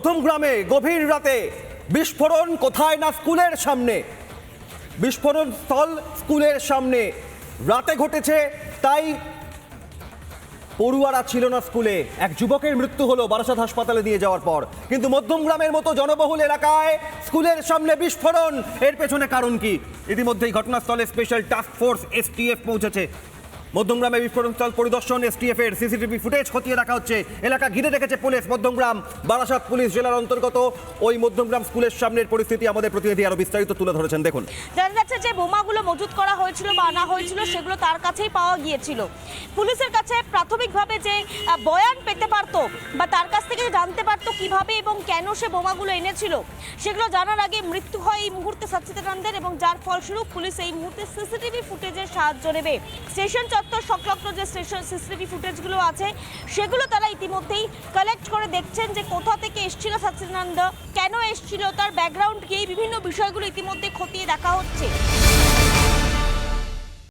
মধ্যম গ্রামে গভীর রাতে বিস্ফোরণ কোথায় না স্কুলের সামনে? বিস্ফোরণ স্থল স্কুলের সামনে। রাতে ঘটেছে, তাই পড়ুয়ারা ছিল না স্কুলে। এক যুবকের মৃত্যু হলো বারাসাত হাসপাতালে নিয়ে যাওয়ার পর। কিন্তু মধ্যমগ্রামের মতো জনবহুল এলাকায় স্কুলের সামনে বিস্ফোরণ। এর পেছনে কারণ কি? ইতিমধ্যেই ঘটনাস্থলে স্পেশাল টাস্ক ফোর্স এসটিএফ পৌঁছেছে। মধ্যমগ্রামে বিস্ফোরণস্থল পরিদর্শন এসটিএফ এর সিসিটিভি ফুটেজ খতিয়ে রাখা হচ্ছে। এলাকা ঘিরে রেখেছে পুলিশ মধ্যমগ্রাম। বারাসাত পুলিশ জেলার অন্তর্গত ওই মধ্যমগ্রাম স্কুলের সামনের পরিস্থিতি আমাদের প্রতিনিধি আরও বিস্তারিত তুলে ধরেছেন। দেখুন। জানা যাচ্ছে যে বোমাগুলো মজুত করা হয়েছিল বা আনা হয়েছিল, সেগুলো তার কাছেই পাওয়া গিয়েছিল। পুলিশের কাছে প্রাথমিকভাবে যে বয়ান পেতে পারতো বা তার কাছ থেকে জানতে পারতো কীভাবে এবং কেন সে বোমাগুলো এনেছিল, সেগুলো জানার আগে মৃত্যু হয় এই মুহূর্তে সচ্চিদানন্দের এবং যার ফলস্বরূপ পুলিশ এই মুহূর্তে সিসিটিভি ফুটেজের সাহায্য নেবে। স্টেশন চত্বর সংলগ্ন যে স্টেশন সিসিটিভি ফুটেজগুলো আছে, সেগুলো তারা ইতিমধ্যেই কালেক্ট করে দেখছেন যে কোথা থেকে এসেছিল সচ্চিদানন্দ কেন এসেছিল, তার ব্যাকগ্রাউন্ড কি বিভিন্ন বিষয়গুলো ইতিমধ্যে খতিয়ে দেখা হচ্ছে।